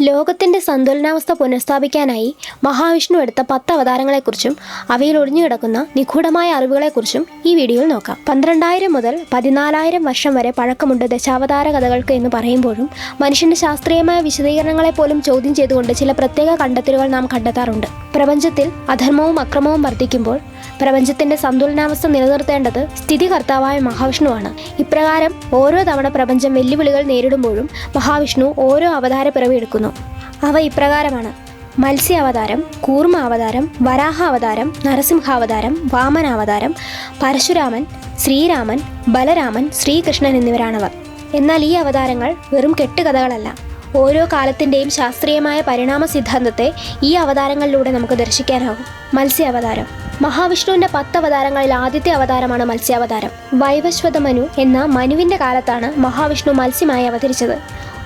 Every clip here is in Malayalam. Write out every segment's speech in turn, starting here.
ലോകത്തിന്റെ സന്തുലനാവസ്ഥ പുനഃസ്ഥാപിക്കാനായി മഹാവിഷ്ണു എടുത്ത പത്ത് അവതാരങ്ങളെക്കുറിച്ചും അവയിൽ ഒളിഞ്ഞുകിടക്കുന്ന നിഗൂഢമായ അറിവുകളെക്കുറിച്ചും ഈ വീഡിയോയിൽ നോക്കാം. പന്ത്രണ്ടായിരം മുതൽ പതിനാലായിരം വർഷം വരെ പഴക്കമുണ്ട് ദശാവതാര കഥകൾക്ക് എന്ന് പറയുമ്പോഴും മനുഷ്യന്റെ ശാസ്ത്രീയമായ വിശദീകരണങ്ങളെ പോലും ചോദ്യം ചെയ്തുകൊണ്ട് ചില പ്രത്യേക കണ്ടെത്തലുകൾ നാം കണ്ടെത്താറുണ്ട്. പ്രപഞ്ചത്തിൽ അധർമ്മവും അക്രമവും വർദ്ധിക്കുമ്പോൾ പ്രപഞ്ചത്തിന്റെ സന്തുലനാവസ്ഥ നിലനിർത്തേണ്ടത് സ്ഥിതികർത്താവായ മഹാവിഷ്ണുവാണ്. ഇപ്രകാരം ഓരോ തവണ പ്രപഞ്ചം വെല്ലുവിളികൾ നേരിടുമ്പോഴും മഹാവിഷ്ണു ഓരോ അവതാര പിറവിയെടുക്കുന്നു. അവ ഇപ്രകാരമാണ്. മത്സ്യാവതാരം കൂർമ്മ അവതാരം വരാഹ അവതാരം നരസിംഹാവതാരം വാമനാവതാരം പരശുരാമൻ ശ്രീരാമൻ ബലരാമൻ ശ്രീകൃഷ്ണൻ എന്നിവരാണവർ. എന്നാൽ ഈ അവതാരങ്ങൾ വെറും കെട്ടുകഥകളല്ല. ഓരോ കാലത്തിന്റെയും ശാസ്ത്രീയമായ പരിണാമ സിദ്ധാന്തത്തെ ഈ അവതാരങ്ങളിലൂടെ നമുക്ക് ദർശിക്കാനാകും. മത്സ്യാവതാരം. മഹാവിഷ്ണുവിന്റെ പത്ത് അവതാരങ്ങളിൽ ആദ്യത്തെ അവതാരമാണ് മത്സ്യാവതാരം. വൈവശ്വത മനു എന്ന മനുവിന്റെ കാലത്താണ് മഹാവിഷ്ണു മത്സ്യമായി അവതരിച്ചത്.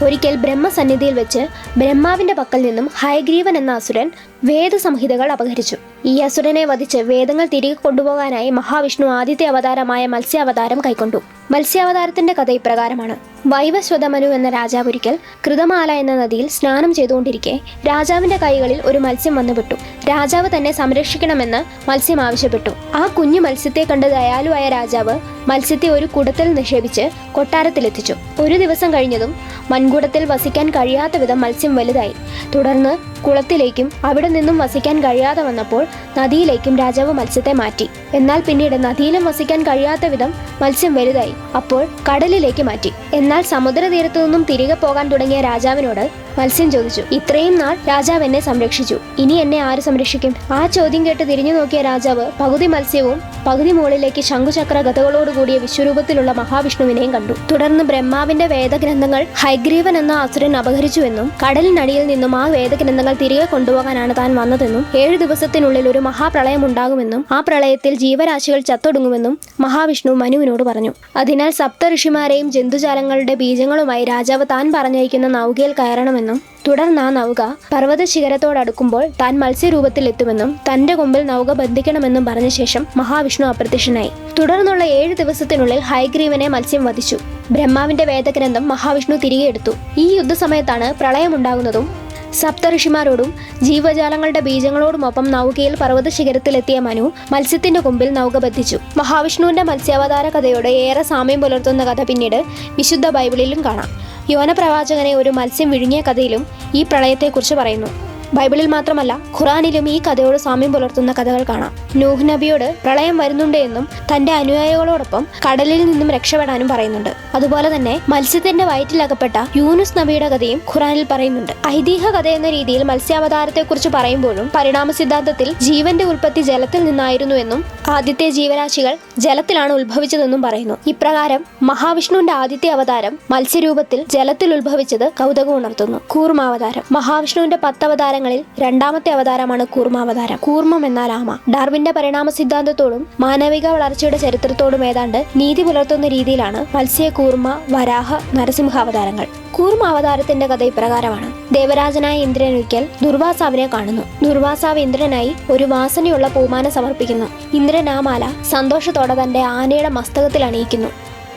ഒരിക്കൽ ബ്രഹ്മസന്നിധിയിൽ വെച്ച് ബ്രഹ്മാവിന്റെ പക്കൽ നിന്നും ഹയഗ്രീവൻ എന്ന അസുരൻ വേദസംഹിതകൾ അപഹരിച്ചു. ഈ അസുരനെ വധിച്ച് വേദങ്ങൾ തിരികെ കൊണ്ടുപോകാനായി മഹാവിഷ്ണു ആദ്യത്തെ അവതാരമായ മത്സ്യാവതാരം കൈക്കൊണ്ടു. മത്സ്യാവതാരത്തിന്റെ കഥ ഇപ്രകാരമാണ്. വൈവസ്വതമനു എന്ന രാജാവൊരിക്കൽ കൃതമാല എന്ന നദിയിൽ സ്നാനം ചെയ്തുകൊണ്ടിരിക്കെ രാജാവിന്റെ കൈകളിൽ ഒരു മത്സ്യം വന്നുപെട്ടു രാജാവ് തന്നെ സംരക്ഷിക്കണമെന്ന് മത്സ്യം ആവശ്യപ്പെട്ടു. ആ കുഞ്ഞു മത്സ്യത്തെ കണ്ട് ദയാലുവായ രാജാവ് മത്സ്യത്തെ ഒരു കുടത്തിൽ നിക്ഷേപിച്ച് കൊട്ടാരത്തിലെത്തിച്ചു. ഒരു ദിവസം കഴിഞ്ഞതും മൺകുടത്തിൽ വസിക്കാൻ കഴിയാത്ത വിധം മത്സ്യം വലുതായി. തുടർന്ന് കുളത്തിലേക്കും അവിടെ നിന്നും വസിക്കാൻ കഴിയാതെ വന്നപ്പോൾ നദിയിലേക്കും രാജാവ് മത്സ്യത്തെ മാറ്റി. എന്നാൽ പിന്നീട് നദിയിലും വസിക്കാൻ കഴിയാത്ത വിധം മത്സ്യം വലുതായി. അപ്പോൾ കടലിലേക്ക് മാറ്റി. എന്നാൽ സമുദ്രതീരത്തു നിന്നും തിരികെ പോകാൻ തുടങ്ങിയ രാജാവിനോട് മത്സ്യം ചോദിച്ചു. ഇത്രയും നാൾ രാജാവ് എന്നെ സംരക്ഷിച്ചു. ഇനി എന്നെ ആര് സംരക്ഷിക്കും? ആ ചോദ്യം കേട്ട് തിരിഞ്ഞു നോക്കിയ രാജാവ് പകുതി മത്സ്യവും പകുതി മുകളിലേക്ക് ശംഖുചക്ര ഗതകളോട് കൂടിയ വിശ്വരൂപത്തിലുള്ള മഹാവിഷ്ണുവിനെയും കണ്ടു. തുടർന്ന് ബ്രഹ്മാവിന്റെ വേദഗ്രന്ഥങ്ങൾ ഹൈഗ്രീവൻ എന്ന അസുരൻ അപഹരിച്ചുവെന്നും കടലിനടിയിൽ നിന്നും ആ വേദഗ്രന്ഥങ്ങൾ തിരികെ കൊണ്ടുപോകാനാണ് താൻ വന്നതെന്നും ഏഴു ദിവസത്തിനുള്ളിൽ ഒരു മഹാപ്രളയം ഉണ്ടാകുമെന്നും ആ പ്രളയത്തിൽ ജീവരാശികൾ ചത്തൊടുങ്ങുമെന്നും മഹാവിഷ്ണു മനുവിനോട് പറഞ്ഞു. അതിനാൽ സപ്ത ഋഷിമാരെയും ജന്തുജാലങ്ങളുടെ ബീജങ്ങളുമായി രാജാവ് താൻ പറഞ്ഞയക്കുന്ന നൗകയിൽ കയറണമെന്നും തുടർന്ന് ആ നൗക പർവത ശിഖരത്തോടടുക്കുമ്പോൾ താൻ മത്സ്യരൂപത്തിലെത്തുമെന്നും തന്റെ കൊമ്പിൽ നൗക ബന്ധിക്കണമെന്നും പറഞ്ഞ ശേഷം മഹാവിഷ്ണു അപ്രത്യക്ഷനായി. തുടർന്നുള്ള ഏഴ് ദിവസത്തിനുള്ളിൽ ഹൈഗ്രീവനെ മത്സ്യം വധിച്ചു. ബ്രഹ്മാവിന്റെ വേദഗ്രന്ഥം മഹാവിഷ്ണു തിരികെ എടുത്തു. ഈ യുദ്ധസമയത്താണ് പ്രളയമുണ്ടാകുന്നതും സപ്തഋഷിമാരോടും ജീവജാലങ്ങളുടെ ബീജങ്ങളോടുമൊപ്പം നൗകയിൽ പർവത ശിഖരത്തിലെത്തിയ മനു മത്സ്യത്തിന്റെ കൊമ്പിൽ നൗക ബന്ധിച്ചു. മഹാവിഷ്ണുവിന്റെ മത്സ്യാവതാര കഥയോട് ഏറെ സാമ്യം പുലർത്തുന്ന കഥ പിന്നീട് വിശുദ്ധ ബൈബിളിലും കാണാം. യോന പ്രവാചകനെ ഒരു മത്സ്യം വിഴുങ്ങിയ കഥയിലും ഈ പ്രളയത്തെക്കുറിച്ച് പറയുന്നു. ബൈബിളിൽ മാത്രമല്ല ഖുറാനിലും ഈ കഥയോട് സാമ്യം പുലർത്തുന്ന കഥകൾ കാണാം. നൂഹ് നബിയോട് പ്രളയം വരുന്നുണ്ട് എന്നും തന്റെ അനുയായികളോടൊപ്പം കടലിൽ നിന്നും രക്ഷപ്പെടാനും പറയുന്നുണ്ട്. അതുപോലെ തന്നെ മത്സ്യത്തിന്റെ വയറ്റിലകപ്പെട്ട യൂനുസ് നബിയുടെ കഥയും ഖുറാനിൽ പറയുന്നുണ്ട്. ഐതിഹ്യ കഥ എന്ന രീതിയിൽ മത്സ്യാവതാരത്തെക്കുറിച്ച് പറയുമ്പോഴും പരിണാമ സിദ്ധാന്തത്തിൽ ജീവന്റെ ഉൽപ്പത്തി ജലത്തിൽ നിന്നായിരുന്നു എന്നും ആദ്യത്തെ ജീവരാശികൾ ജലത്തിലാണ് ഉത്ഭവിച്ചതെന്നും പറയുന്നു. ഇപ്രകാരം മഹാവിഷ്ണുവിന്റെ ആദ്യത്തെ അവതാരം മത്സ്യരൂപത്തിൽ ജലത്തിൽ ഉത്ഭവിച്ചത് കൗതുകം ഉണർത്തുന്നു. കൂർമാവതാരം മഹാവിഷ്ണുവിന്റെ പത്ത് അവതാരങ്ങളിൽ രണ്ടാമത്തെ അവതാരമാണ് കൂർമാവതാരം. കൂർമ്മം എന്നാൽ ആമ ഡാർവിന്റെ പരിണാമ സിദ്ധാന്തത്തോടും മാനവിക വളർച്ചയുടെ ചരിത്രത്തോടും ഏതാണ്ട് നീതി പുലർത്തുന്ന രീതിയിലാണ് മത്സ്യ കൂർമ്മ വരാഹ നരസിംഹ അവതാരങ്ങൾ കൂർമ്മ അവതാരത്തിന്റെ കഥ ഇപ്രകാരമാണ്. ദേവരാജനായ ഇന്ദ്രൻ ഒരിക്കൽ ദുർവാസാവിനെ കാണുന്നു. ദുർവാസാവ് ഇന്ദ്രനായി ഒരു വാസനയുള്ള പൂമാന സമർപ്പിക്കുന്നു. ഇന്ദ്രൻ ആ മാല സന്തോഷത്തോടെ തന്റെ ആനയുടെ മസ്തകത്തിൽ അണിയിക്കുന്നു.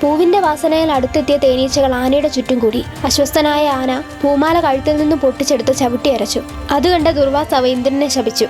പൂവിന്റെ വാസനയിൽ അടുത്തെത്തിയ തേനീച്ചകൾ ആനയുടെ ചുറ്റും കൂടി. അസ്വസ്ഥനായ ആന പൂമാല കഴുത്തിൽ നിന്നും പൊട്ടിച്ചെടുത്ത് ചവിട്ടിയരച്ചു അത് കണ്ട ദുർവാസവ ഇന്ദ്രനെ ശപിച്ചു.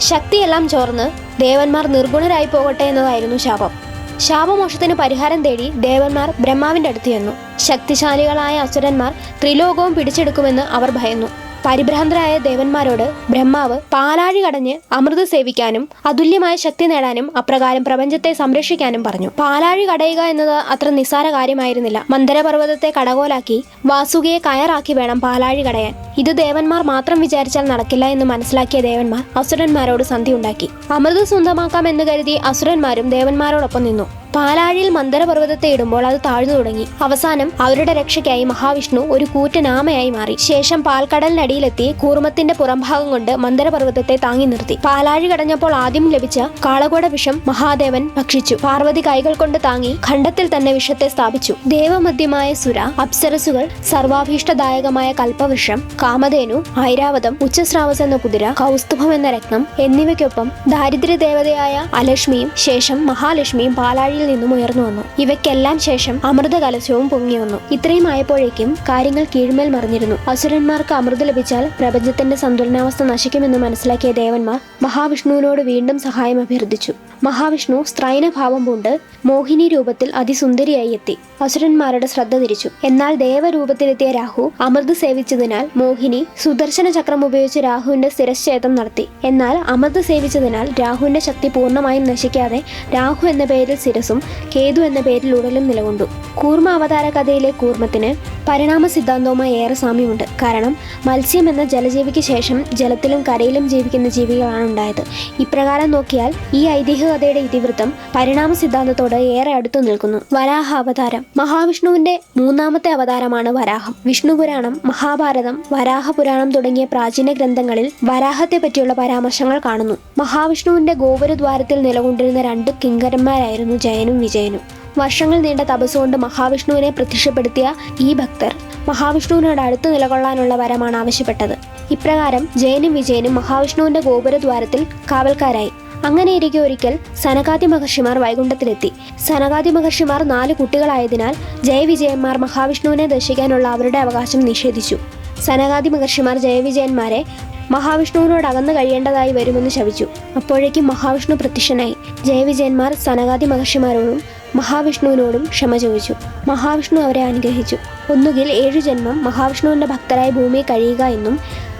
ശക്തിയെല്ലാം ചോർന്ന് ദേവന്മാർ നിർഗുണരായി പോകട്ടെ എന്നതായിരുന്നു ശാപം. ശാപമോഷത്തിന് പരിഹാരം തേടി ദേവന്മാർ ബ്രഹ്മാവിന്റെ അടുത്ത് ചെന്നു. ശക്തിശാലികളായ അസുരന്മാർ ത്രിലോകവും പിടിച്ചെടുക്കുമെന്ന് അവർ ഭയന്നു. പരിഭ്രാന്തരായ ദേവന്മാരോട് ബ്രഹ്മാവ് പാലാഴി കടഞ്ഞ് അമൃത് സേവിക്കാനും അതുല്യമായ ശക്തി നേടാനും അപ്രകാരം പ്രപഞ്ചത്തെ സംരക്ഷിക്കാനും പറഞ്ഞു. പാലാഴി കടയുക എന്നത് അത്ര നിസ്സാര കാര്യമായിരുന്നില്ല. മന്ദരപർവതത്തെ കടകോലാക്കി വാസുകിയെ കയറാക്കി വേണം പാലാഴി കടയാൻ. ഇത് ദേവന്മാർ മാത്രം വിചാരിച്ചാൽ നടക്കില്ല എന്ന് മനസ്സിലാക്കിയ ദേവന്മാർ അസുരന്മാരോട് സന്ധി ഉണ്ടാക്കി അമൃത് സ്വന്തമാക്കാം എന്ന് കരുതി അസുരന്മാരും ദേവന്മാരോടൊപ്പം നിന്നു. പാലാഴിയിൽ മന്ദരപർവതത്തെ ഇടുമ്പോൾ അത് താഴ്ന്നു തുടങ്ങി. അവസാനം അവരുടെ രക്ഷയ്ക്കായി മഹാവിഷ്ണു ഒരു കൂറ്റനാമയായി മാറി. ശേഷം പാൽക്കടലിനടിയിലെത്തി കൂർമ്മത്തിന്റെ പുറംഭാഗം കൊണ്ട് മന്ദരപർവതത്തെ താങ്ങി നിർത്തി. പാലാഴി കടഞ്ഞപ്പോൾ ആദ്യം ലഭിച്ച കാളകോട വിഷം മഹാദേവൻ ഭക്ഷിച്ചു. പാർവതി കൈകൾ കൊണ്ട് താങ്ങി ഖണ്ഡത്തിൽ തന്നെ വിഷത്തെ സ്ഥാപിച്ചു. ദേവമദ്യമായ സുര അപ്സരസുകൾ സർവാഭീഷ്ടദായകമായ കൽപ്പവൃക്ഷം കാമധേനു ഐരാവതം ഉച്ചസ്രാവസ് എന്ന കുതിര കൗസ്തുഭം എന്ന രത്നം എന്നിവയ്ക്കൊപ്പം ദാരിദ്ര്യ ദേവതയായ അലക്ഷ്മിയും ശേഷം മഹാലക്ഷ്മിയും പാലാഴിയിൽ നിന്നും ഉയർന്നു വന്നു. ഇവയ്ക്കെല്ലാം ശേഷം അമൃത കലശവും പൊങ്ങി വന്നു. ഇത്രയും ആയപ്പോഴേക്കും കാര്യങ്ങൾ കീഴ്മേൽ മറിഞ്ഞിരുന്നു. അസുരന്മാർക്ക് അമൃത് ലഭിച്ചാൽ പ്രപഞ്ചത്തിന്റെ സന്തുലനാവസ്ഥ നശിക്കുമെന്ന് മനസ്സിലാക്കിയ ദേവന്മാർ മഹാവിഷ്ണുവിനോട് വീണ്ടും സഹായം അഭ്യർത്ഥിച്ചു. മഹാവിഷ്ണു സ്ത്രൈനഭാവം പൂണ്ട് മോഹിനി രൂപത്തിൽ അതിസുന്ദരിയായി എത്തി. അസുരന്മാരുടെ ശ്രദ്ധ തിരിച്ചു. എന്നാൽ ദേവരൂപത്തിലെത്തിയ രാഹു അമൃത് സേവിച്ചതിനാൽ മോഹിനി സുദർശന ചക്രം ഉപയോഗിച്ച് രാഹുവിന്റെ സ്ഥിരശ്ചേതം നടത്തി. എന്നാൽ അമൃത് സേവിച്ചതിനാൽ രാഹുവിന്റെ ശക്തി പൂർണമായും നശിക്കാതെ രാഹു എന്ന പേരിൽ ശിരസും കേതു എന്ന പേരിൽ ഉടലും നിലകൊണ്ടു. കൂർമ്മ അവതാര കഥയിലെ കൂർമ്മത്തിന് പരിണാമ സിദ്ധാന്തവുമായി ഏറെ സാമ്യമുണ്ട്. കാരണം മത്സ്യം എന്ന ജലജീവിക്ക് ശേഷം ജലത്തിലും കരയിലും ജീവിക്കുന്ന ജീവികളാണ് ഉണ്ടായത് ഇപ്രകാരം നോക്കിയാൽ ഈ ഐതിഹ്യ കഥയുടെ ഇതിവൃത്തം പരിണാമ സിദ്ധാന്തത്തോട് ഏറെ അടുത്തു നിൽക്കുന്നു. വരാഹ അവതാരം മഹാവിഷ്ണുവിന്റെ മൂന്നാമത്തെ അവതാരമാണ് വരാഹം. വിഷ്ണു പുരാണം മഹാഭാരതം വരാഹ പുരാണം തുടങ്ങിയ പ്രാചീന ഗ്രന്ഥങ്ങളിൽ വരാഹത്തെ പറ്റിയുള്ള പരാമർശങ്ങൾ കാണുന്നു. മഹാവിഷ്ണുവിന്റെ ഗോപുരദ്വാരത്തിൽ നിലകൊണ്ടിരുന്ന രണ്ട് കിങ്കരന്മാരായിരുന്നു ജയനും വിജയനും. വർഷങ്ങൾ നീണ്ട തപസ്സുകൊണ്ട് മഹാവിഷ്ണുവിനെ പ്രത്യക്ഷപ്പെടുത്തിയ ഈ ഭക്തർ മഹാവിഷ്ണുവിനോട് അടുത്ത് നിലകൊള്ളാനുള്ള വരമാണ് ആവശ്യപ്പെട്ടത്. ഇപ്രകാരം ജയനും വിജയനും മഹാവിഷ്ണുവിന്റെ ഗോപുരദ്വാരത്തിൽ കാവൽക്കാരായി. അങ്ങനെയിരിക്കെ ഒരിക്കൽ സനകാദി മഹർഷിമാർ വൈകുണ്ഠത്തിലെത്തി. സനകാദി മഹർഷിമാർ നാല് കുട്ടികളായതിനാൽ ജയവിജയന്മാർ മഹാവിഷ്ണുവിനെ ദർശിക്കാനുള്ള അവരുടെ അവകാശം നിഷേധിച്ചു. സനകാദി മഹർഷിമാർ ജയവിജയന്മാരെ മഹാവിഷ്ണുവിനോട് അകന്നു കഴിയേണ്ടതായി വരുമെന്ന് ശവിച്ചു അപ്പോഴേക്കും മഹാവിഷ്ണു പ്രത്യക്ഷനായി. ജയവിജയന്മാർ സനകാദി മഹർഷിമാരോടും മഹാവിഷ്ണുവിനോടും ക്ഷമ ചോദിച്ചു. മഹാവിഷ്ണു അവരെ അനുഗ്രഹിച്ചു. ഒന്നുകിൽ ഏഴു ജന്മം മഹാവിഷ്ണുവിന്റെ ഭക്തരായ ഭൂമിയിൽ കഴിയുക എന്നും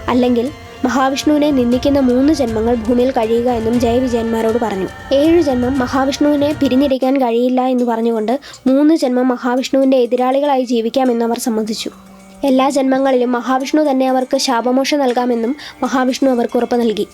അല്ലെങ്കിൽ മഹാവിഷ്ണുവിനെ നിന്ദിക്കുന്ന മൂന്ന് ജന്മങ്ങൾ ഭൂമിയിൽ കഴിയുക എന്നും ജയവിജയന്മാരോട് പറഞ്ഞു. ഏഴു ജന്മം മഹാവിഷ്ണുവിനെ പിരിഞ്ഞിരിക്കാൻ കഴിയില്ല എന്ന് പറഞ്ഞുകൊണ്ട് മൂന്ന് ജന്മം മഹാവിഷ്ണുവിന്റെ എതിരാളികളായി ജീവിക്കാമെന്ന് അവർ സമ്മതിച്ചു. എല്ലാ ജന്മങ്ങളിലും മഹാവിഷ്ണു തന്നെ അവർക്ക് ശാപമോഷം നൽകാമെന്നും മഹാവിഷ്ണു അവർക്ക് ഉറപ്പ് നൽകി.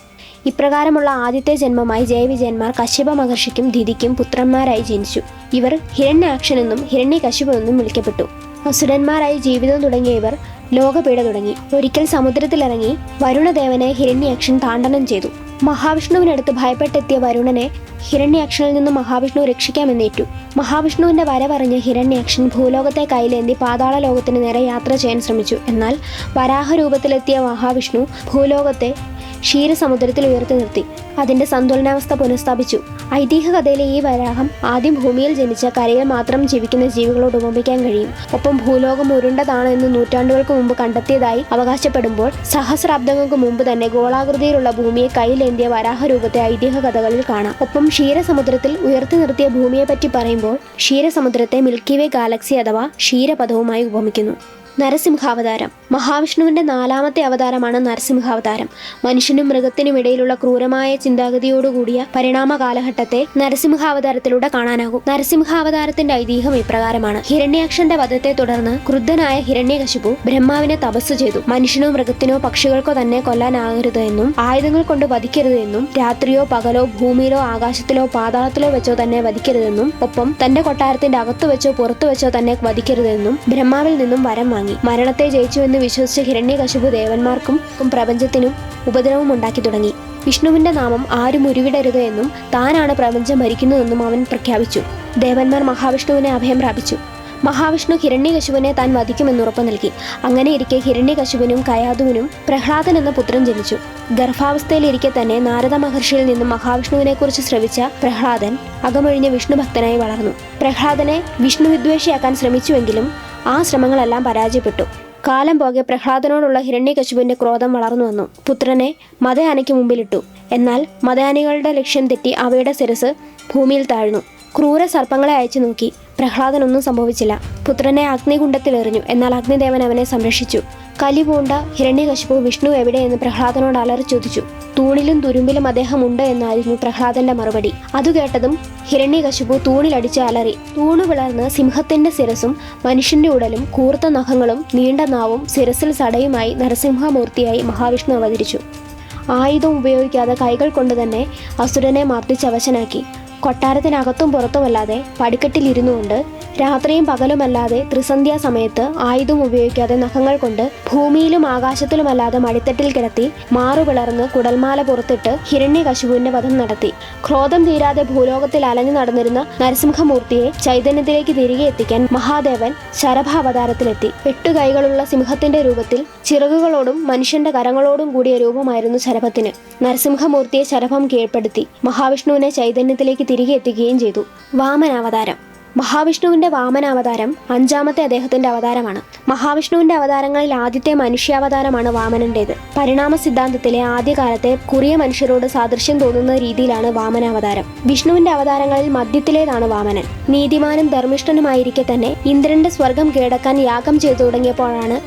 ഇപ്രകാരമുള്ള ആദ്യത്തെ ജന്മമായി ജയവിജയന്മാർ കശ്യപ മഹർഷിക്കും ദിതിക്കും പുത്രന്മാരായി ജനിച്ചു. ഇവർ ഹിരണ്യാക്ഷനെന്നും ഹിരണ്യ കശ്യപെന്നും വിളിക്കപ്പെട്ടു. അസുരന്മാരായി ജീവിതം തുടങ്ങിയ ഇവർ ലോകപീഠ തുടങ്ങി. ഒരിക്കൽ സമുദ്രത്തിലിറങ്ങി വരുണദേവനെ ഹിരണ്യാക്ഷൻ താണ്ഡനം ചെയ്തു. മഹാവിഷ്ണുവിനടുത്ത് ഭയപ്പെട്ടെത്തിയ വരുണനെ ഹിരണ്യാക്ഷനിൽ നിന്ന് മഹാവിഷ്ണു രക്ഷിക്കാമെന്നേറ്റു. മഹാവിഷ്ണുവിന്റെ വരവറിഞ്ഞ് ഹിരണ്യാക്ഷൻ ഭൂലോകത്തെ കയ്യിലേന്തി പാതാള ലോകത്തിന് നേരെ യാത്ര ചെയ്യാൻ ശ്രമിച്ചു. എന്നാൽ വരാഹ രൂപത്തിലെത്തിയ മഹാവിഷ്ണു ഭൂലോകത്തെ ക്ഷീരസമുദ്രത്തിൽ ഉയർത്തി നിർത്തി. അതിന്റെ സന്തുലനാവസ്ഥ പുനഃസ്ഥാപിച്ചു. ഐതിഹ്യ കഥയിലെ ഈ വരാഹം ആദ്യം ഭൂമിയിൽ ജനിച്ച കരയിൽ മാത്രം ജീവിക്കുന്ന ജീവികളോട് ഉപമിക്കാൻ കഴിയും. ഒപ്പം ഭൂലോകം ഉരുണ്ടതാണ് എന്ന് നൂറ്റാണ്ടുകൾക്ക് മുമ്പ് കണ്ടെത്തിയതായി അവകാശപ്പെടുമ്പോൾ സഹസ്രാബ്ദങ്ങൾക്ക് മുമ്പ് തന്നെ ഗോളാകൃതിയിലുള്ള ഭൂമിയെ കയ്യിലേന്തിയ വരാഹ രൂപത്തെ ഐതിഹ്യ കഥകളിൽ കാണാം. ഒപ്പം ക്ഷീരസമുദ്രത്തിൽ ഉയർത്തി നിർത്തിയ ഭൂമിയെ പറ്റി പറയുമ്പോൾ ക്ഷീരസമുദ്രത്തെ മിൽക്കി വേ ഗാലക്സി അഥവാ ക്ഷീരപഥവുമായി ഉപമിക്കുന്നു. നരസിംഹാവതാരം. മഹാവിഷ്ണുവിന്റെ നാലാമത്തെ അവതാരമാണ് നരസിംഹാവതാരം. മനുഷ്യനും മൃഗത്തിനും ഇടയിലുള്ള ക്രൂരമായ ചിന്താഗതിയോടുകൂടിയ പരിണാമ കാലഘട്ടത്തെ നരസിംഹാവതാരത്തിലൂടെ കാണാനാകും. നരസിംഹാവതാരത്തിന്റെ ഐതിഹ്യം ഇപ്രകാരമാണ്. ഹിരണ്യാക്ഷന്റെ വധത്തെ തുടർന്ന് ക്രുദ്ധനായ ഹിരണ്യകശിപു ബ്രഹ്മാവിനെ തപസ് ചെയ്തു. മനുഷ്യനോ മൃഗത്തിനോ പക്ഷികൾക്കോ തന്നെ കൊല്ലാനാകരുത് എന്നും ആയുധങ്ങൾ കൊണ്ട് വധിക്കരുത് എന്നും രാത്രിയോ പകലോ ഭൂമിയിലോ ആകാശത്തിലോ പാതാളത്തിലോ വെച്ചോ തന്നെ വധിക്കരുതെന്നും ഒപ്പം തന്റെ കൊട്ടാരത്തിന്റെ അകത്തു വെച്ചോ പുറത്തു വെച്ചോ തന്നെ വധിക്കരുതെന്നും ബ്രഹ്മാവിൽ നിന്നും വരം മരണത്തെ ജയിച്ചുവെന്ന് വിശ്വസിച്ച ഹിരണ്യകശിപു ദേവന്മാർക്കും പ്രപഞ്ചത്തിനും ഉപദ്രവം ഉണ്ടാക്കി തുടങ്ങി. വിഷ്ണുവിന്റെ നാമം ആരും ഉരുവിടരുത് എന്നും താനാണ് പ്രപഞ്ചം ഭരിക്കുന്നതെന്നും അവൻ പ്രഖ്യാപിച്ചു. ദേവന്മാർ മഹാവിഷ്ണുവിനെ അഭയം പ്രാപിച്ചു. മഹാവിഷ്ണു ഹിരണ്യകശുവിനെ താൻ വധിക്കുമെന്ന് ഉറപ്പു നൽകി. അങ്ങനെ ഇരിക്കെ ഹിരണ്യകശുവിനും കയാതുവിനും പ്രഹ്ലാദൻ എന്ന പുത്രൻ ജനിച്ചു. ഗർഭാവസ്ഥയിലിരിക്കെ തന്നെ നാരദ മഹർഷിയിൽ നിന്നും മഹാവിഷ്ണുവിനെക്കുറിച്ച് ശ്രവിച്ച പ്രഹ്ലാദൻ അകമൊഴിഞ്ഞ വിഷ്ണു ഭക്തനായി വളർന്നു. പ്രഹ്ലാദനെ വിഷ്ണു വിദ്വേഷിയാക്കാൻ ശ്രമിച്ചുവെങ്കിലും ആ ശ്രമങ്ങളെല്ലാം പരാജയപ്പെട്ടു. കാലം പോകെ പ്രഹ്ലാദനോടുള്ള ഹിരണ്യകശുവിന്റെ ക്രോധം വളർന്നു വന്നു. പുത്രനെ മതയാനയ്ക്ക് മുമ്പിലിട്ടു. എന്നാൽ മതയാനികളുടെ ലക്ഷ്യം തെറ്റി അവയുടെ ശിരസ് ഭൂമിയിൽ താഴ്ന്നു. ക്രൂര സർപ്പങ്ങളെ അയച്ചു നോക്കി. പ്രഹ്ലാദനൊന്നും സംഭവിച്ചില്ല. പുത്രനെ അഗ്നികുണ്ടത്തിലെറിഞ്ഞു എന്നാൽ അഗ്നിദേവൻ അവനെ സംരക്ഷിച്ചു. കലി പൂണ്ട ഹിരണ്യകശിപു വിഷ്ണു എവിടെയെന്ന് പ്രഹ്ലാദനോട് അലറി ചോദിച്ചു. തൂണിലും തുരുമ്പിലും അദ്ദേഹം ഉണ്ട് എന്നായിരുന്നു പ്രഹ്ലാദന്റെ മറുപടി. അത് കേട്ടതും ഹിരണ്യകശിപു തൂണിലടിച്ച് അലറി. തൂണു വിളർന്ന് സിംഹത്തിന്റെ ശിരസും മനുഷ്യന്റെ ഉടലും കൂർത്ത നഖങ്ങളും നീണ്ട നാവും ശിരസിൽ സടയുമായി നരസിംഹമൂർത്തിയായി മഹാവിഷ്ണു അവതരിച്ചു. ആയുധം ഉപയോഗിക്കാതെ കൈകൾ കൊണ്ട് തന്നെ അസുരനെ മർദ്ദിച്ച് അവശനാക്കി. കൊട്ടാരത്തിനകത്തും പുറത്തുമല്ലാതെ പടിക്കെട്ടിലിരുന്നുകൊണ്ട് രാത്രിയും പകലുമല്ലാതെ ത്രിസന്ധ്യാ സമയത്ത് ആയുധം ഉപയോഗിക്കാതെ നഖങ്ങൾ കൊണ്ട് ഭൂമിയിലും ആകാശത്തിലുമല്ലാതെ മടിത്തട്ടിൽ കിടത്തി മാറുപിളർന്ന് കുടൽമാല പുറത്തിട്ട് ഹിരണ്യകശുവിന്റെ വധം നടത്തി. ക്രോധം തീരാതെ ഭൂലോകത്തിൽ അലഞ്ഞു നടന്നിരുന്ന നരസിംഹമൂർത്തിയെ ചൈതന്യത്തിലേക്ക് തിരികെ എത്തിക്കാൻ മഹാദേവൻ ശരഭാവതാരത്തിലെത്തി. എട്ടു കൈകളുള്ള സിംഹത്തിന്റെ രൂപത്തിൽ ചിറകുകളോടും മനുഷ്യന്റെ കരങ്ങളോടും കൂടിയ രൂപമായിരുന്നു ശരഭത്തിന്. നരസിംഹമൂർത്തിയെ ശരഭം കീഴ്പ്പെടുത്തി. മഹാവിഷ്ണുവിനെ ചൈതന്യത്തിലേക്ക് തിരികെ എത്തിക്കുകയും ചെയ്തു. വാമനാവതാരം. മഹാവിഷ്ണുവിന്റെ വാമനാവതാരം അഞ്ചാമത്തെ അദ്ദേഹത്തിന്റെ അവതാരമാണ്. മഹാവിഷ്ണുവിന്റെ അവതാരങ്ങളിൽ ആദ്യത്തെ മനുഷ്യാവതാരമാണ് വാമനന്റേത്. പരിണാമ സിദ്ധാന്തത്തിലെ ആദ്യകാലത്തെ കുറിയ മനുഷ്യരോട് സാദൃശ്യം തോന്നുന്ന രീതിയിലാണ് വാമനാവതാരം. വിഷ്ണുവിന്റെ അവതാരങ്ങളിൽ മധ്യത്തിലേതാണ് വാമനൻ. നീതിമാനും ധർമ്മിഷ്ഠനുമായിരിക്കെ തന്നെ ഇന്ദ്രന്റെ സ്വർഗം കീഴടക്കാൻ യാഗം ചെയ്തു തുടങ്ങിയപ്പോഴാണ്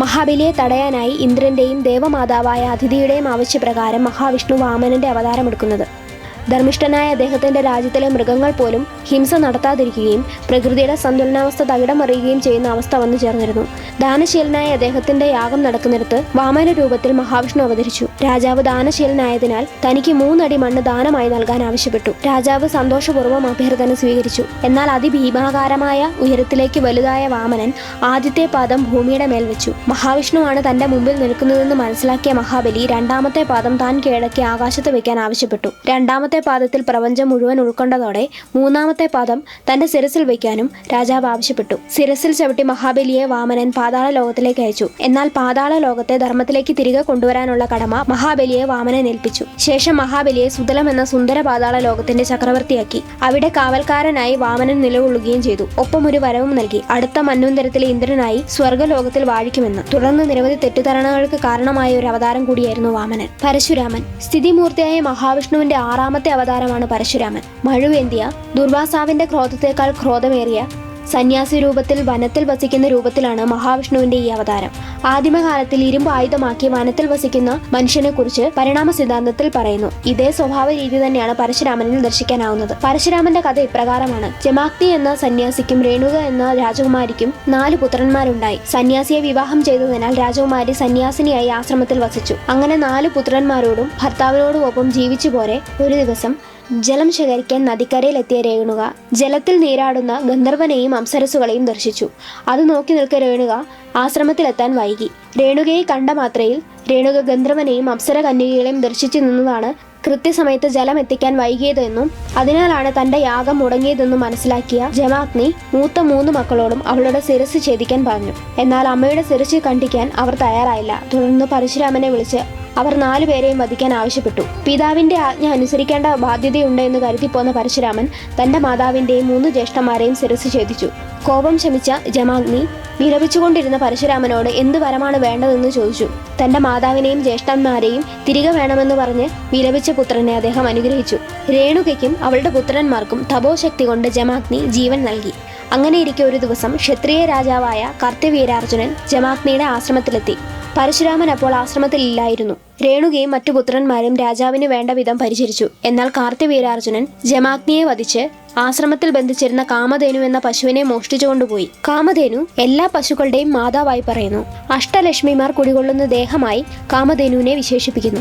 മഹാബലിയെ തടയാനായി ഇന്ദ്രന്റെയും ദേവമാതാവായ അതിഥിയുടെയും ആവശ്യപ്രകാരം മഹാവിഷ്ണു വാമനന്റെ അവതാരമെടുക്കുന്നത്. ധർമ്മിഷ്ഠനായ അദ്ദേഹത്തിന്റെ രാജ്യത്തിലെ മൃഗങ്ങൾ പോലും ഹിംസ നടത്താതിരിക്കുകയും പ്രകൃതിയുടെ സന്തുലനാവസ്ഥ തകിടമറിയുകയും ചെയ്യുന്ന അവസ്ഥ വന്നു ചേർന്നിരുന്നു. ദാനശീലനായ അദ്ദേഹത്തിന്റെ യാഗം നടക്കുന്നിടത്ത് വാമന രൂപത്തിൽ മഹാവിഷ്ണു അവതരിച്ചു. രാജാവ് ദാനശീലനായതിനാൽ തനിക്ക് മൂന്നടി മണ്ണ് ദാനമായി നൽകാൻ ആവശ്യപ്പെട്ടു. രാജാവ് സന്തോഷപൂർവം അഭ്യർത്ഥന സ്വീകരിച്ചു. എന്നാൽ അതിഭീമാകാരമായ ഉയരത്തിലേക്ക് വലുതായ വാമനൻ ആദ്യത്തെ പാദം ഭൂമിയുടെ മേൽ വെച്ചു. മഹാവിഷ്ണുവാണ് തന്റെ മുമ്പിൽ നിൽക്കുന്നതെന്ന് മനസ്സിലാക്കിയ മഹാബലി രണ്ടാമത്തെ പാദം താൻ കീഴടക്കി ആകാശത്ത് വെക്കാൻ ആവശ്യപ്പെട്ടു. രണ്ടാമത്തെ പാദത്തിൽ പ്രപഞ്ചം മുഴുവൻ ഉൾക്കൊണ്ടതോടെ മൂന്നാമത്തെ പാദം തന്റെ സിരസിൽ വയ്ക്കാനും രാജാവ് ആവശ്യപ്പെട്ടു. സിരസിൽ ചവിട്ടി മഹാബലിയെ വാമനൻ പാതാള ലോകത്തിലേക്ക് അയച്ചു. എന്നാൽ പാതാള ലോകത്തെ ധർമ്മത്തിലേക്ക് തിരികെ കൊണ്ടുവരാനുള്ള കടമ മഹാബലിയെ വാമനൻ ഏൽപ്പിച്ചു. ശേഷം മഹാബലിയെ സുതലം എന്ന സുന്ദര പാതാള ലോകത്തിന്റെ ചക്രവർത്തിയാക്കി. അവിടെ കാവൽക്കാരനായി വാമനൻ നിലകൊള്ളുകയും ചെയ്തു. ഒപ്പം ഒരു വരവും നൽകി. അടുത്ത മന്വന്തരത്തിലെ ഇന്ദ്രനായി സ്വർഗലോകത്തിൽ വാഴിക്കുമെന്ന്. തുടർന്ന് നിരവധി തെറ്റിദ്ധാരണകൾക്ക് കാരണമായ ഒരു അവതാരം കൂടിയായിരുന്നു വാമനൻ. പരശുരാമൻ. സ്ഥിതിമൂർത്തിയായ മഹാവിഷ്ണുവിന്റെ ആറാമത്തെ അവതാരമാണ് പരശുരാമൻ. മഴുവേന്തിയ ദുർവാസാവിന്റെ ക്രോധത്തേക്കാൾ ക്രോധമേറിയ സന്യാസി രൂപത്തിൽ വനത്തിൽ വസിക്കുന്ന രൂപത്തിലാണ് മഹാവിഷ്ണുവിന്റെ ഈ അവതാരം. ആദിമകാലത്തിൽ ഇരുമ്പ് ആയുധമാക്കി വനത്തിൽ വസിക്കുന്ന മനുഷ്യനെ കുറിച്ച് പരിണാമ സിദ്ധാന്തത്തിൽ പറയുന്നു. ഇതേ സ്വഭാവ രീതി തന്നെയാണ് പരശുരാമനിൽ ദർശിക്കാനാവുന്നത്. പരശുരാമന്റെ കഥ ഇപ്രകാരമാണ്. ജമാക്തി എന്ന സന്യാസിക്കും രേണുക എന്ന രാജകുമാരിക്കും നാല് പുത്രന്മാരുണ്ടായി. സന്യാസിയെ വിവാഹം ചെയ്തതിനാൽ രാജകുമാരി സന്യാസിനിയായി ആശ്രമത്തിൽ വസിച്ചു. അങ്ങനെ നാല് പുത്രന്മാരോടും ഭർത്താവിനോടും ഒപ്പം ജീവിച്ചു പോരെ ഒരു ദിവസം ജലം ശേഖരിക്കാൻ നദിക്കരയിലെത്തിയ രേണുക ജലത്തിൽ നീരാടുന്ന ഗന്ധർവനെയും അപ്സരസുകളെയും ദർശിച്ചു. അത് നോക്കി നിൽക്ക രേണുക ആശ്രമത്തിലെത്താൻ വൈകി. രേണുകയെ കണ്ട മാത്രയിൽ രേണുക ഗന്ധർവനെയും അപ്സര കന്യകകളെയും ദർശിച്ചു നിന്നതാണ് കൃത്യസമയത്ത് ജലം എത്തിക്കാൻ വൈകിയതെന്നും അതിനാലാണ് തന്റെ യാഗം മുടങ്ങിയതെന്നും മനസ്സിലാക്കിയ ജമാഗ്നി മൂത്ത മൂന്ന് മക്കളോടും അവളുടെ ശിരസ് ഛേദിക്കാൻ പറഞ്ഞു. എന്നാൽ അമ്മയുടെ ശിരസ് കണ്ടിക്കാൻ അവർ തയ്യാറായില്ല. തുടർന്ന് പരശുരാമനെ വിളിച്ച് അവർ നാലുപേരെയും വധിക്കാൻ ആവശ്യപ്പെട്ടു. പിതാവിന്റെ ആജ്ഞ അനുസരിക്കേണ്ട ബാധ്യതയുണ്ടെന്ന് കരുതിപ്പോന്ന പരശുരാമൻ തന്റെ മാതാവിന്റെയും മൂന്ന് ജ്യേഷ്ഠന്മാരെയും ശിരസ് ഛേദിച്ചു. കോപം ശമിച്ച ജമാഗ്നി വിലപിച്ചുകൊണ്ടിരുന്ന പരശുരാമനോട് എന്ത് വരമാണ് വേണ്ടതെന്ന് ചോദിച്ചു. തന്റെ മാതാവിനെയും ജ്യേഷ്ഠന്മാരെയും തിരികെ വേണമെന്ന് പറഞ്ഞ് വിലപിച്ച പുത്രനെ അദ്ദേഹം അനുഗ്രഹിച്ചു. രേണുകയ്ക്കും അവളുടെ പുത്രന്മാർക്കും തപോശക്തി കൊണ്ട് ജമാഗ്നി ജീവൻ നൽകി. അങ്ങനെയിരിക്കെ ഒരു ദിവസം ക്ഷത്രിയ രാജാവായ കർത്തവീരാർജുനൻ ജമാഗ്നിയുടെ ആശ്രമത്തിലെത്തി. പരശുരാമൻ അപ്പോൾ ആശ്രമത്തിലില്ലായിരുന്നു. രേണുകയും മറ്റു പുത്രന്മാരും രാജാവിന് വേണ്ട വിധം പരിചരിച്ചു. എന്നാൽ കാർത്തിവീരാർജുനൻ ജമാഗ്നിയെ വധിച്ച് ആശ്രമത്തിൽ ബന്ധിച്ചിരുന്ന കാമധേനു എന്ന പശുവിനെ മോഷ്ടിച്ചുകൊണ്ടുപോയി. കാമധേനു എല്ലാ പശുക്കളുടെയും മാതാവായി പറയുന്നു. അഷ്ടലക്ഷ്മിമാർ കുടികൊള്ളുന്ന ദേഹമായി കാമധേനുവിനെ വിശേഷിപ്പിക്കുന്നു.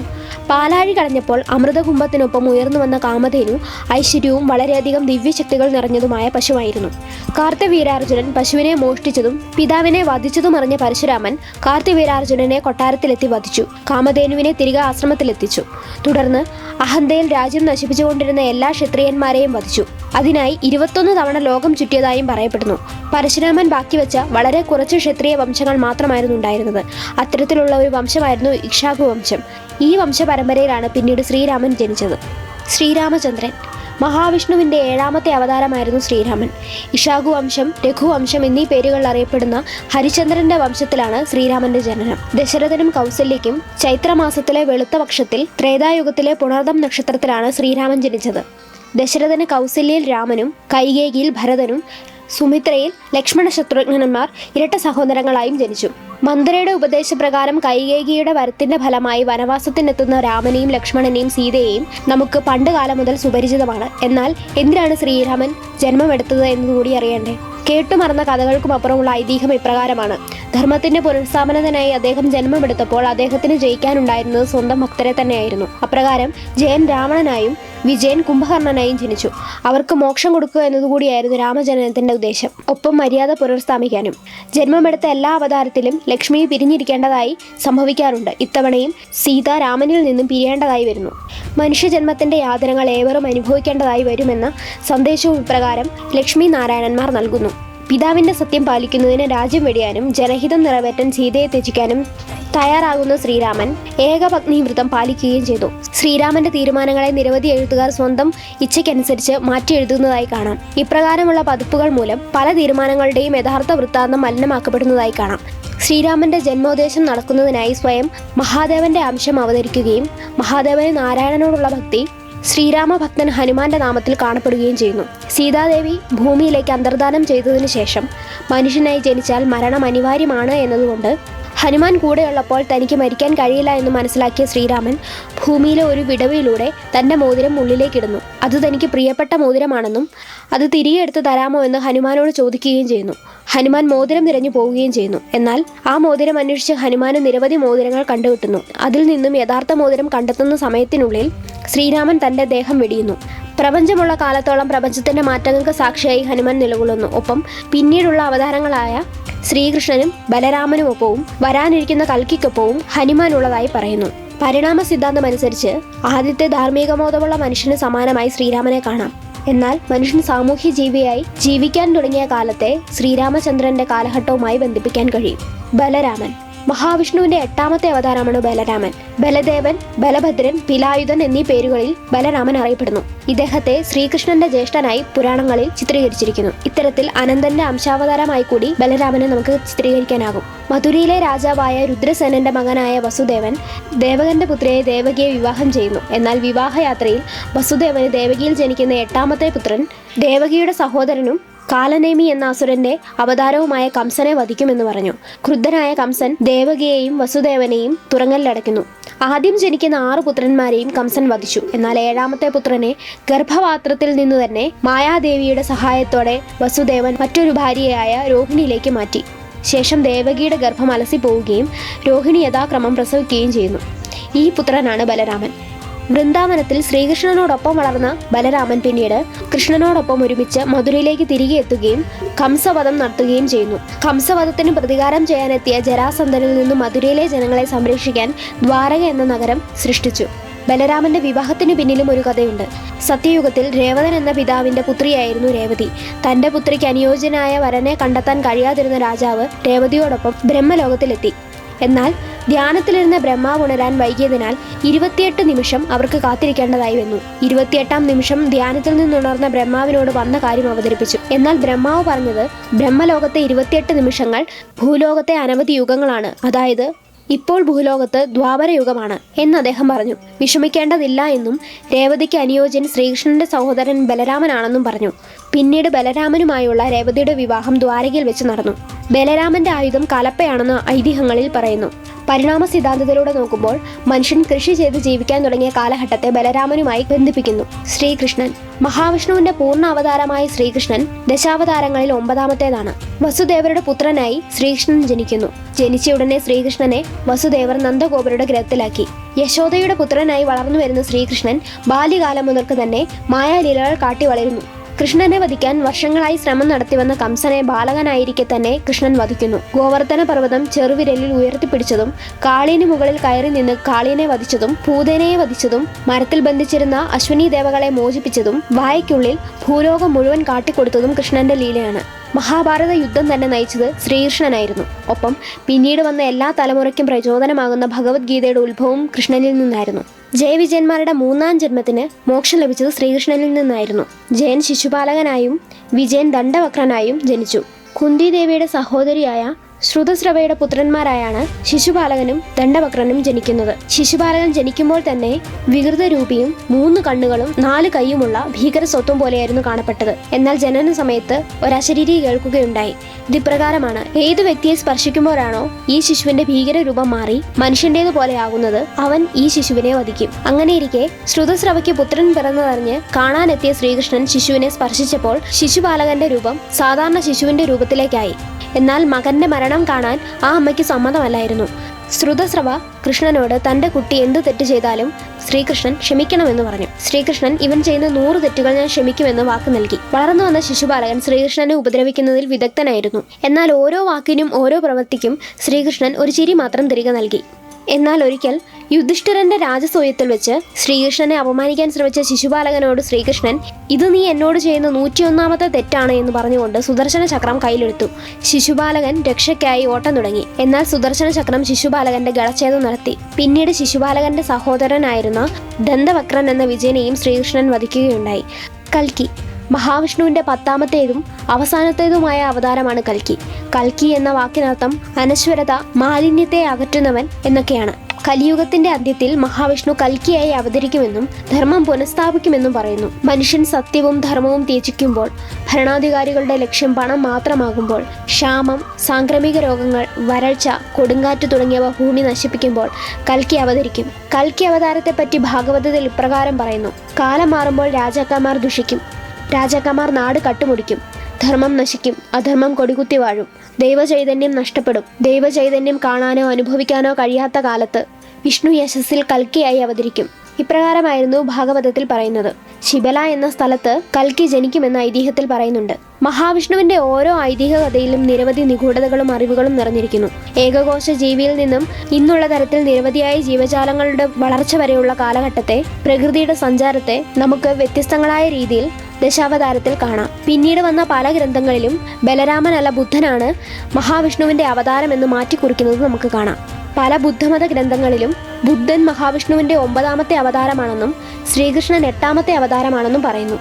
പാലാഴി കളഞ്ഞപ്പോൾ അമൃതകുംഭത്തിനൊപ്പം ഉയർന്നു വന്ന കാമധേനു ഐശ്വര്യവും വളരെയധികം ദിവ്യശക്തികൾ നിറഞ്ഞതുമായ പശുവായിരുന്നു. കാർത്തിവീരാർജുനൻ പശുവിനെ മോഷ്ടിച്ചതും പിതാവിനെ വധിച്ചതും അറിഞ്ഞ പരശുരാമൻ കാർത്തിവീരാർജുനനെ കൊട്ടാരത്തിലെത്തി വധിച്ചു. കാമധേനുവിനെ തിരികെ ആശ്രമത്തിലെത്തിച്ചു. തുടർന്ന് അഹന്തയിൽ രാജ്യം നശിപ്പിച്ചുകൊണ്ടിരുന്ന എല്ലാ ക്ഷത്രിയന്മാരെയും വധിച്ചു. അതിനായി ഇരുപത്തൊന്ന് തവണ ലോകം ചുറ്റിയതായും പറയപ്പെടുന്നു. പരശുരാമൻ ബാക്കിവെച്ച വളരെ കുറച്ച് ക്ഷത്രിയ വംശങ്ങൾ മാത്രമായിരുന്നു ഉണ്ടായിരുന്നത്. അത്തരത്തിലുള്ള ഒരു വംശമായിരുന്നു ഇക്ഷാകു വംശം. ഈ വംശപരമ്പരയിലാണ് പിന്നീട് ശ്രീരാമൻ ജനിച്ചത്. ശ്രീരാമചന്ദ്രൻ. മഹാവിഷ്ണുവിന്റെ ഏഴാമത്തെ അവതാരമായിരുന്നു ശ്രീരാമൻ. ഇഷാഗു വംശം രഘുവംശം എന്നീ പേരുകളിൽ അറിയപ്പെടുന്ന ഹരിചന്ദ്രന്റെ വംശത്തിലാണ് ശ്രീരാമന്റെ ജനനം. ദശരഥനും കൗസല്യയ്ക്കും ചൈത്രമാസത്തിലെ വെളുത്ത പക്ഷത്തിൽ ത്രേതായുഗത്തിലെ പുണർദം നക്ഷത്രത്തിലാണ് ശ്രീരാമൻ ജനിച്ചത്. ദശരഥന് കൗസല്യയിൽ രാമനും കൈകേകിയിൽ ഭരതനും സുമിത്രയിൽ ലക്ഷ്മണ ശത്രുഘ്നന്മാർ ഇരട്ട സഹോദരങ്ങളായും ജനിച്ചു. മന്ത്രയുടെ ഉപദേശപ്രകാരം കൈകേകിയുടെ വരത്തിന്റെ ഫലമായി വനവാസത്തിനെത്തുന്ന രാമനെയും ലക്ഷ്മണനെയും സീതയെയും നമുക്ക് പണ്ട് കാലം മുതൽ സുപരിചിതമാണ്. എന്നാൽ എന്തിനാണ് ശ്രീരാമൻ ജന്മമെടുത്തത് എന്നുകൂടി അറിയണ്ടേ? കേട്ടുമറന്ന കഥകൾക്കും അപ്പുറമുള്ള ഐതിഹ്യം ഇപ്രകാരമാണ്. ധർമ്മത്തിന്റെ പുനഃസ്ഥാപനത്തിനായി അദ്ദേഹം ജന്മമെടുത്തപ്പോൾ അദ്ദേഹത്തിന് ജയിക്കാനുണ്ടായിരുന്നത് സ്വന്തം ഭക്തരെ തന്നെയായിരുന്നു. അപ്രകാരം ജയൻ രാവണനായും വിജയൻ കുംഭകർണനായും ജനിച്ചു. അവർക്ക് മോക്ഷം കൊടുക്കുക എന്നതുകൂടിയായിരുന്നു രാമജനനത്തിന്റെ ഉദ്ദേശം. ഒപ്പം മര്യാദ പുനഃസ്ഥാപിക്കാനും. ജന്മമെടുത്ത എല്ലാ അവതാരത്തിലും ലക്ഷ്മി പിരിഞ്ഞിരിക്കേണ്ടതായി സംഭവിക്കാറുണ്ട്. ഇത്തവണയും സീത രാമനിൽ നിന്നും പിരിയേണ്ടതായി വരുന്നു. മനുഷ്യജന്മത്തിന്റെ യാതനകൾ ഏവരും അനുഭവിക്കേണ്ടതായി വരുമെന്ന സന്ദേശവും ഇപ്രകാരം ലക്ഷ്മി നാരായണന്മാർ നൽകുന്നു. പിതാവിന്റെ സത്യം പാലിക്കുന്നതിന് രാജ്യം വെടിയാനും ജനഹിതം നിറവേറ്റാൻ സീതയെ ത്യജിക്കാനും തയ്യാറാകുന്ന ശ്രീരാമൻ ഏകപത്നി വ്രതം പാലിക്കുകയും ചെയ്തു. ശ്രീരാമന്റെ തീരുമാനങ്ങളെ നിരവധി എഴുത്തുകാർ സ്വന്തം ഇച്ഛയ്ക്കനുസരിച്ച് മാറ്റി എഴുതുന്നതായി കാണാം. ഇപ്രകാരമുള്ള പതിപ്പുകൾ മൂലം പല തീരുമാനങ്ങളുടെയും യഥാർത്ഥ വൃത്താന്തം മലിനമാക്കപ്പെടുന്നതായി കാണാം. ശ്രീരാമന്റെ ജന്മോദ്ദേശം നടക്കുന്നതിനായി സ്വയം മഹാദേവന്റെ അംശം അവതരിക്കുകയും മഹാദേവന് നാരായണനോടുള്ള ഭക്തി ശ്രീരാമ ഭക്തൻ ഹനുമാന്റെ നാമത്തിൽ കാണപ്പെടുകയും ചെയ്യുന്നു. സീതാദേവി ഭൂമിയിലേക്ക് അന്തർദാനം ചെയ്തതിനു ശേഷം മനുഷ്യനായി ജനിച്ചാൽ മരണം അനിവാര്യമാണ് എന്നതുകൊണ്ട് ഹനുമാൻ കൂടെയുള്ളപ്പോൾ തനിക്ക് മരിക്കാൻ കഴിയില്ല എന്ന് മനസ്സിലാക്കിയ ശ്രീരാമൻ ഭൂമിയിലെ ഒരു വിടവിലൂടെ തന്റെ മോതിരം ഉള്ളിലേക്കിടുന്നു അത് തനിക്ക് പ്രിയപ്പെട്ട മോതിരമാണെന്നും അത് തിരികെ എടുത്ത് തരാമോ എന്ന് ഹനുമാനോട് ചോദിക്കുകയും ചെയ്യുന്നു. ഹനുമാൻ മോതിരം നിറഞ്ഞു പോവുകയും ചെയ്യുന്നു. എന്നാൽ ആ മോതിരം അന്വേഷിച്ച് ഹനുമാന് നിരവധി മോതിരങ്ങൾ കണ്ടുകിട്ടുന്നു അതിൽ നിന്നും യഥാർത്ഥ മോതിരം കണ്ടെത്തുന്ന സമയത്തിനുള്ളിൽ ശ്രീരാമൻ തന്റെ ദേഹം വെടിയുന്നു. പ്രപഞ്ചമുള്ള കാലത്തോളം പ്രപഞ്ചത്തിന്റെ മാറ്റങ്ങൾക്ക് സാക്ഷിയായി ഹനുമാൻ നിലകൊള്ളുന്നു. ഒപ്പം പിന്നീടുള്ള അവതാരങ്ങളായ ശ്രീകൃഷ്ണനും ബലരാമനും ബലരാമനുമൊപ്പവും വരാനിരിക്കുന്ന കൽക്കിക്കൊപ്പവും ഹനുമാൻ ഉള്ളതായി പറയുന്നു. പരിണാമ സിദ്ധാന്തം അനുസരിച്ച് ആദ്യത്തെ ധാർമ്മികബോധമുള്ള മനുഷ്യന് സമാനമായി ശ്രീരാമനെ കാണാം. എന്നാൽ മനുഷ്യൻ സാമൂഹ്യ ജീവിയായി ജീവിക്കാൻ തുടങ്ങിയ കാലത്തെ ശ്രീരാമചന്ദ്രന്റെ കാലഘട്ടവുമായി ബന്ധിപ്പിക്കാൻ കഴിയും. ബലരാമൻ മഹാവിഷ്ണുവിന്റെ എട്ടാമത്തെ അവതാരമാണ് ബലരാമൻ. ബലദേവൻ ബലഭദ്രൻ പിലായുധൻ എന്നീ പേരുകളിൽ ബലരാമൻ അറിയപ്പെടുന്നു. ഇദ്ദേഹത്തെ ശ്രീകൃഷ്ണന്റെ ജ്യേഷ്ഠനായി പുരാണങ്ങളിൽ ചിത്രീകരിച്ചിരിക്കുന്നു. ഇത്തരത്തിൽ അനന്തന്റെ അംശാവതാരമായി കൂടി ബലരാമനെ നമുക്ക് ചിത്രീകരിക്കാനാകും. മധുരയിലെ രാജാവായ രുദ്രസേനന്റെ മകനായ വസുദേവൻ ദേവകന്റെ പുത്രിയെ ദേവകിയെ വിവാഹം ചെയ്യുന്നു. എന്നാൽ വിവാഹയാത്രയിൽ വസുദേവന് ദേവകിയിൽ ജനിക്കുന്ന എട്ടാമത്തെ പുത്രൻ ദേവകിയുടെ സഹോദരനും കാലനേമി എന്ന അസുരന്റെ അവതാരവുമായ കംസനെ വധിക്കുമെന്ന് പറഞ്ഞു. ക്രുദ്ധനായ കംസൻ ദേവകിയെയും വസുദേവനെയും തുറങ്കലിലടയ്ക്കുന്നു ആദ്യം ജനിക്കുന്ന ആറു പുത്രന്മാരെയും കംസൻ വധിച്ചു. എന്നാൽ ഏഴാമത്തെ പുത്രനെ ഗർഭപാത്രത്തിൽ നിന്ന് തന്നെ മായാദേവിയുടെ സഹായത്തോടെ വസുദേവൻ മറ്റൊരു ഭാര്യയായ രോഹിണിയിലേക്ക് മാറ്റി. ശേഷം ദേവകിയുടെ ഗർഭം അലസിപ്പോവുകയും രോഹിണി യഥാക്രമം പ്രസവിക്കുകയും ചെയ്യുന്നു. ഈ പുത്രനാണ് ബലരാമൻ. വൃന്ദാവനത്തിൽ ശ്രീകൃഷ്ണനോടൊപ്പം വളർന്ന ബലരാമൻ പിന്നീട് കൃഷ്ണനോടൊപ്പം ഒരുമിച്ച് മധുരയിലേക്ക് തിരികെ എത്തുകയും കംസവധം നടത്തുകയും ചെയ്യുന്നു. കംസവധത്തിന് പ്രതികാരം ചെയ്യാനെത്തിയ ജരാസന്ധനിൽ നിന്ന് മധുരയിലെ ജനങ്ങളെ സംരക്ഷിക്കാൻ ദ്വാരക എന്ന നഗരം സൃഷ്ടിച്ചു. ബലരാമന്റെ വിവാഹത്തിന് പിന്നിലും ഒരു കഥയുണ്ട്. സത്യയുഗത്തിൽ രേവതൻ എന്ന പിതാവിന്റെ പുത്രിയായിരുന്നു രേവതി. തന്റെ പുത്രിക്ക് അനുയോജ്യനായ വരനെ കണ്ടെത്താൻ കഴിയാതിരുന്ന രാജാവ് രേവതിയോടൊപ്പം ബ്രഹ്മലോകത്തിലെത്തി. എന്നാൽ ധ്യാനത്തിലിരുന്ന ബ്രഹ്മാവ് ഉണരാൻ വൈകിയതിനാൽ ഇരുപത്തിയെട്ട് നിമിഷം അവർക്ക് കാത്തിരിക്കേണ്ടതായി വന്നു. ഇരുപത്തിയെട്ടാം നിമിഷം ധ്യാനത്തിൽ നിന്നുണർന്ന ബ്രഹ്മാവിനോട് വന്ന കാര്യം അവതരിപ്പിച്ചു. എന്നാൽ ബ്രഹ്മാവ് പറഞ്ഞത് ബ്രഹ്മലോകത്തെ ഇരുപത്തിയെട്ട് നിമിഷങ്ങൾ ഭൂലോകത്തെ അനവധി യുഗങ്ങളാണ്. അതായത് ഇപ്പോൾ ഭൂലോകത്ത് ദ്വാപരയുഗമാണ് എന്ന് അദ്ദേഹം പറഞ്ഞു. വിഷമിക്കേണ്ടതില്ല എന്നും രേവതിക്ക് അനുയോജ്യൻ ശ്രീകൃഷ്ണന്റെ സഹോദരൻ ബലരാമനാണെന്നും പറഞ്ഞു. പിന്നീട് ബലരാമനുമായുള്ള രേവതിയുടെ വിവാഹം ദ്വാരകയിൽ വെച്ച് നടന്നു. ബലരാമന്റെ ആയുധം കലപ്പയാണെന്ന് ഐതിഹ്യങ്ങളിൽ പറയുന്നു. പരിണാമ സിദ്ധാന്തത്തിലൂടെ നോക്കുമ്പോൾ മനുഷ്യൻ കൃഷി ചെയ്ത് ജീവിക്കാൻ തുടങ്ങിയ കാലഘട്ടത്തെ ബലരാമനുമായി ബന്ധിപ്പിക്കുന്നു. ശ്രീകൃഷ്ണൻ. മഹാവിഷ്ണുവിന്റെ പൂർണ അവതാരമായ ശ്രീകൃഷ്ണൻ ദശാവതാരങ്ങളിൽ ഒമ്പതാമത്തേതാണ്. വസുദേവരുടെ പുത്രനായി ശ്രീകൃഷ്ണൻ ജനിക്കുന്നു. ജനിച്ച ഉടനെ ശ്രീകൃഷ്ണനെ വസുദേവർ നന്ദഗോപരുടെ ഗ്രഹത്തിലാക്കി. യശോദയുടെ പുത്രനായി വളർന്നു വരുന്ന ശ്രീകൃഷ്ണൻ ബാല്യകാലം മുതൽക്ക് തന്നെ മായാലീലകൾ കാട്ടി വളരുന്നു. കൃഷ്ണനെ വധിക്കാൻ വർഷങ്ങളായി ശ്രമം നടത്തിവന്ന കംസനെ ബാലകനായിരിക്കെ തന്നെ കൃഷ്ണൻ വധിക്കുന്നു. ഗോവർദ്ധന പർവതം ചെറുവിരലിൽ ഉയർത്തിപ്പിടിച്ചതും കാളിന് മുകളിൽ കയറി നിന്ന് കാളിനെ വധിച്ചതും പൂതനയെ വധിച്ചതും മരത്തിൽ ബന്ധിച്ചിരുന്ന അശ്വിനി ദേവകളെ മോചിപ്പിച്ചതും വായയ്ക്കുള്ളിൽ ഭൂലോകം മുഴുവൻ കാട്ടിക്കൊടുത്തതും കൃഷ്ണന്റെ ലീലയാണ്. മഹാഭാരത യുദ്ധം തന്നെ നയിച്ചത് ശ്രീകൃഷ്ണനായിരുന്നു. ഒപ്പം പിന്നീട് വന്ന എല്ലാ തലമുറയ്ക്കും പ്രചോദനമാകുന്ന ഭഗവത്ഗീതയുടെ ഉത്ഭവം കൃഷ്ണനിൽ നിന്നായിരുന്നു. ജയവിജയന്മാരുടെ മൂന്നാം ജന്മത്തിന് മോക്ഷം ലഭിച്ചത് ശ്രീകൃഷ്ണനിൽ നിന്നായിരുന്നു. ജയൻ ശിശുപാലകനായും വിജയൻ ദണ്ഡവക്രനായും ജനിച്ചു. കുന്തിദേവിയുടെ സഹോദരിയായ ശ്രുതസ്രവയുടെ പുത്രന്മാരായാണ് ശിശുപാലകനും ദണ്ഡവക്രനും ജനിക്കുന്നത്. ശിശുപാലകൻ ജനിക്കുമ്പോൾ തന്നെ വികൃതരൂപിയും മൂന്ന് കണ്ണുകളും നാല് കൈയുമുള്ള ഭീകര സ്വത്വം പോലെയായിരുന്നു കാണപ്പെട്ടത്. എന്നാൽ ജനന സമയത്ത് ഒരശരീരി കേൾക്കുകയുണ്ടായി. ഇതിപ്രകാരമാണ് ഏത് വ്യക്തിയെ സ്പർശിക്കുമ്പോഴാണോ ഈ ശിശുവിന്റെ ഭീകര രൂപം മാറി മനുഷ്യന്റേത് അവൻ ഈ ശിശുവിനെ വധിക്കും. അങ്ങനെയിരിക്കെ ശ്രുതസ്രവയ്ക്ക് പുത്രൻ പിറന്നതറിഞ്ഞ് കാണാനെത്തിയ ശ്രീകൃഷ്ണൻ ശിശുവിനെ സ്പർശിച്ചപ്പോൾ ശിശുപാലകന്റെ രൂപം സാധാരണ ശിശുവിന്റെ രൂപത്തിലേക്കായി. എന്നാൽ മകന്റെ മരണം കാണാൻ ആ അമ്മയ്ക്ക് സമ്മതമല്ലായിരുന്നു. ശ്രുതസ്രവ കൃഷ്ണനോട് തന്റെ കുട്ടി എന്ത് തെറ്റ് ചെയ്താലും ശ്രീകൃഷ്ണൻ ക്ഷമിക്കണമെന്ന് പറഞ്ഞു. ശ്രീകൃഷ്ണൻ ഇവൻ ചെയ്യുന്ന നൂറ് തെറ്റുകൾ ഞാൻ ക്ഷമിക്കുമെന്ന് വാക്ക് നൽകി. വളർന്നു വന്ന ശിശുപാലകൻ ശ്രീകൃഷ്ണനെ ഉപദ്രവിക്കുന്നതിൽ വിദഗ്ധനായിരുന്നു. എന്നാൽ ഓരോ വാക്കിനും ഓരോ പ്രവൃത്തിക്കും ശ്രീകൃഷ്ണൻ ഒരു ചിരി മാത്രം തിരികെ നൽകി. എന്നാൽ ഒരിക്കൽ യുധിഷ്ഠിരന്റെ രാജസൂയത്തിൽ വെച്ച് ശ്രീകൃഷ്ണനെ അപമാനിക്കാൻ ശ്രമിച്ച ശിശുപാലകനോട് ശ്രീകൃഷ്ണൻ ഇത് നീ എന്നോട് ചെയ്യുന്ന നൂറ്റിയൊന്നാമത്തെ തെറ്റാണ് എന്ന് പറഞ്ഞുകൊണ്ട് സുദർശന ചക്രം കയ്യിലെടുത്തു. ശിശുപാലകൻ രക്ഷയ്ക്കായി ഓട്ടം തുടങ്ങി. എന്നാൽ സുദർശന ചക്രം ശിശുപാലകന്റെ ഗളച്ഛേദം നടത്തി. പിന്നീട് ശിശുപാലകന്റെ സഹോദരനായിരുന്ന ദന്തവക്രൻ എന്ന വിജയനെയും ശ്രീകൃഷ്ണൻ വധിക്കുകയുണ്ടായി. കൽക്കി മഹാവിഷ്ണുവിന്റെ പത്താമത്തേതും അവസാനത്തേതുമായ അവതാരമാണ് കൽക്കി. കൽക്കി എന്ന വാക്കിനർത്ഥം അനശ്വരത മാലിന്യത്തെ അകറ്റുന്നവൻ എന്നൊക്കെയാണ്. കലിയുഗത്തിന്റെ അന്ത്യത്തിൽ മഹാവിഷ്ണു കൽക്കിയായി അവതരിക്കുമെന്നും ധർമ്മം പുനഃസ്ഥാപിക്കുമെന്നും പറയുന്നു. മനുഷ്യൻ സത്യവും ധർമ്മവും ത്യജിക്കുമ്പോൾ ഭരണാധികാരികളുടെ ലക്ഷ്യം പണം മാത്രമാകുമ്പോൾ ക്ഷാമം സാംക്രമിക രോഗങ്ങൾ വരൾച്ച കൊടുങ്കാറ്റ് തുടങ്ങിയവ ഭൂമി നശിപ്പിക്കുമ്പോൾ കൽക്കി അവതരിക്കും. കൽക്കി അവതാരത്തെപ്പറ്റി ഭാഗവതത്തിൽ ഇപ്രകാരം പറയുന്നു. കാലം മാറുമ്പോൾ രാജാക്കന്മാർ ദുഷിക്കും. രാജാക്കന്മാർ നാട് കട്ടുമുടിക്കും. ധർമ്മം നശിക്കും. അധർമ്മം കൊടികുത്തി വാഴും. ദൈവചൈതന്യം നഷ്ടപ്പെടും. ദൈവചൈതന്യം കാണാനോ അനുഭവിക്കാനോ കഴിയാത്ത കാലത്ത് വിഷ്ണു യശസ്സിൽ കൽക്കിയായി അവതരിക്കും. ഇപ്രകാരമായിരുന്നു ഭാഗവതത്തിൽ പറയുന്നത്. ശിബല എന്ന സ്ഥലത്ത് കൽക്കി ജനിക്കുമെന്ന ഐതിഹ്യത്തിൽ പറയുന്നുണ്ട്. മഹാവിഷ്ണുവിന്റെ ഓരോ ഐതിഹ്യ കഥയിലും നിരവധി നിഗൂഢതകളും അറിവുകളും നിറഞ്ഞിരിക്കുന്നു. ഏകകോശ ജീവിയിൽ നിന്നും ഇന്നുള്ള തരത്തിൽ നിരവധിയായ ജീവജാലങ്ങളുടെ വളർച്ച വരെയുള്ള കാലഘട്ടത്തെ പ്രകൃതിയുടെ സഞ്ചാരത്തെ നമുക്ക് വ്യത്യസ്തങ്ങളായ രീതിയിൽ ദശാവതാരത്തിൽ കാണാം. പിന്നീട് വന്ന പല ഗ്രന്ഥങ്ങളിലും ബലരാമനല്ല ബുദ്ധനാണ് മഹാവിഷ്ണുവിന്റെ അവതാരം എന്ന് മാറ്റിക്കുറിക്കുന്നത് നമുക്ക് കാണാം. പല ബുദ്ധമത ഗ്രന്ഥങ്ങളിലും ബുദ്ധൻ മഹാവിഷ്ണുവിന്റെ ഒമ്പതാമത്തെ അവതാരമാണെന്നും ശ്രീകൃഷ്ണൻ എട്ടാമത്തെ അവതാരമാണെന്നും പറയുന്നു.